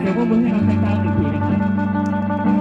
เดี๋ยวพวกมึงให้เราใช้ตาติดผีนะครับ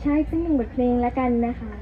ใช้อีกสักหนึ่งบทเพลงแล้วกันนะคะ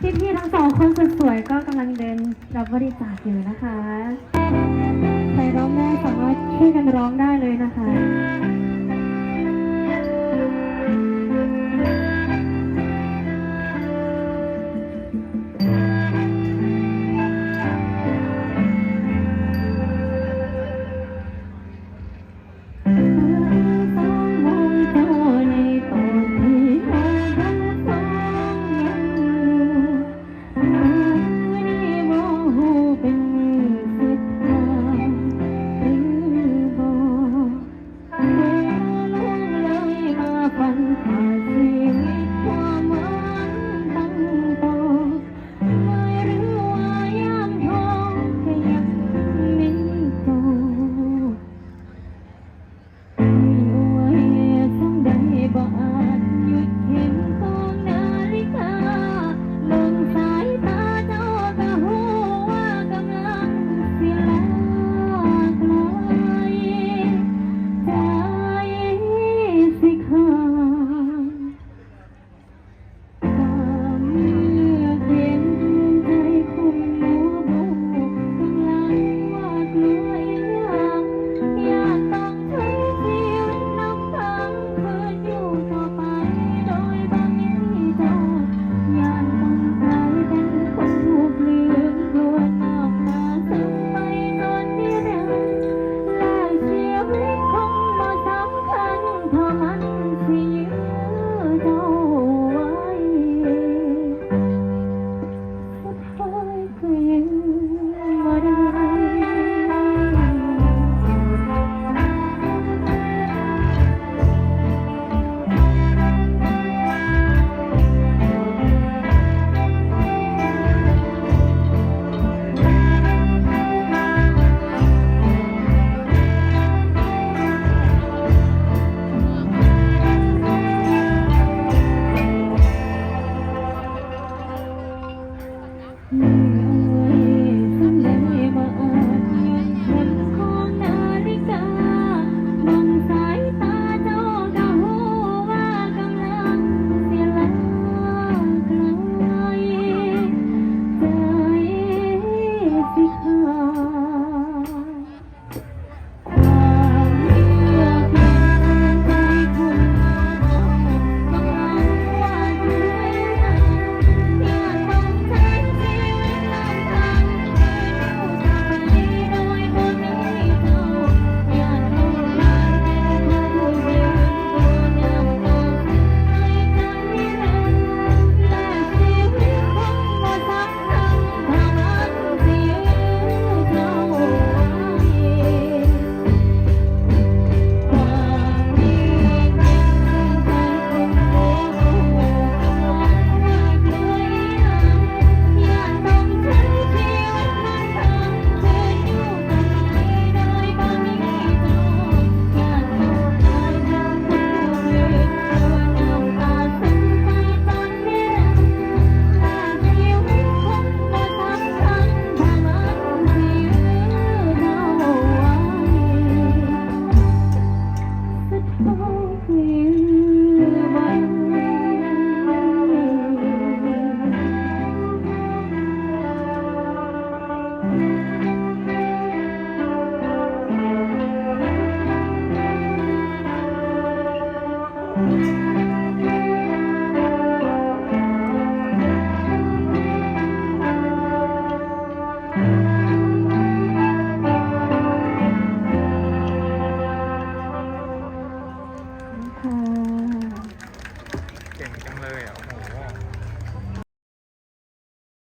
พี่พี่ทั้งสองคนสวยก็กำลังเดินรับบริจาคอยู่นะคะใครร้องได้สามารถช่วยกันร้องได้เลยนะคะ